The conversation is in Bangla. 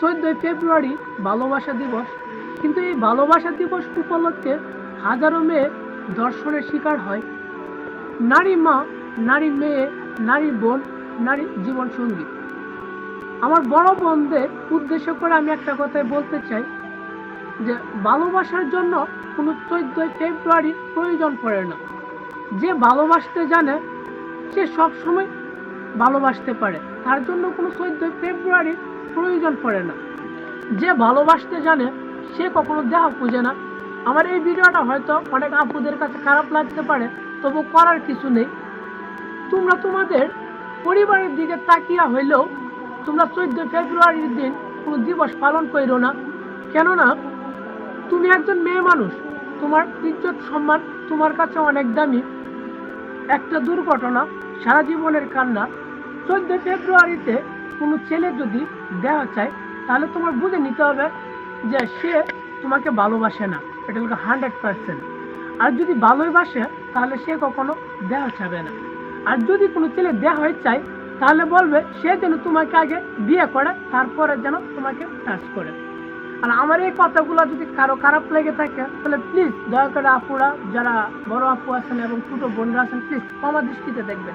চোদ্দই ফেব্রুয়ারি ভালোবাসা দিবস। কিন্তু এই ভালোবাসা দিবস উপলক্ষে হাজারো মেয়ে দর্শনের শিকার হয়। নারী মা, নারী মেয়ে, নারী বোন, নারী জীবন সঙ্গী আমার বড় বোনদের উদ্দেশ্য করে আমি একটা কথাই বলতে চাই যে, ভালোবাসার জন্য কোনো চোদ্দই ফেব্রুয়ারির প্রয়োজন পড়ে না। যে ভালোবাসতে জানে, সে সব সময় ভালোবাসতে পারে। তার জন্য কোনো চোদ্দই ফেব্রুয়ারির প্রয়োজন পড়ে না। যে ভালোবাসতে জানে, সে কখনো দেখা খুঁজে না। আমার এই ভিডিওটা হয়তো অনেক আপুদের কাছে খারাপ লাগতে পারে, তবু করার কিছু নেই। তোমরা তোমাদের পরিবারের দিকে তাকিয়া হইলেও তোমরা চোদ্দ ফেব্রুয়ারির দিন কোনো দিবস পালন করো না। কেননা, তুমি একজন মেয়ে মানুষ। তোমার ইজ্জত, সম্মান তোমার কাছে অনেক দামি। একটা দুর্ঘটনা সারা জীবনের কান্না চোদ্দ ফেব্রুয়ারিতে কোনো ছেলে যদি দেওয়া চায়, তাহলে তোমার বুঝে নিতে হবে যে সে তোমাকে ভালোবাসে না। এটা হলো হান্ড্রেড পার্সেন্ট। আর যদি ভালোই বাসে তাহলে সে কখনো দেওয়া চাবে না। আর যদি কোনো ছেলে দেওয়া হয়ে চায়, তাহলে বলবে, সে যেন তোমাকে আগে বিয়ে করে, তারপরে যেন তোমাকে টাচ করে। আর আমার এই কথাগুলো যদি কারও খারাপ লেগে থাকে, তাহলে প্লিজ দয়া করে আপুরা, যারা বড় আপু আছেন এবং ছোট বোনরা আছেন প্লিজ ক্ষমা দৃষ্টিতে দেখবেন।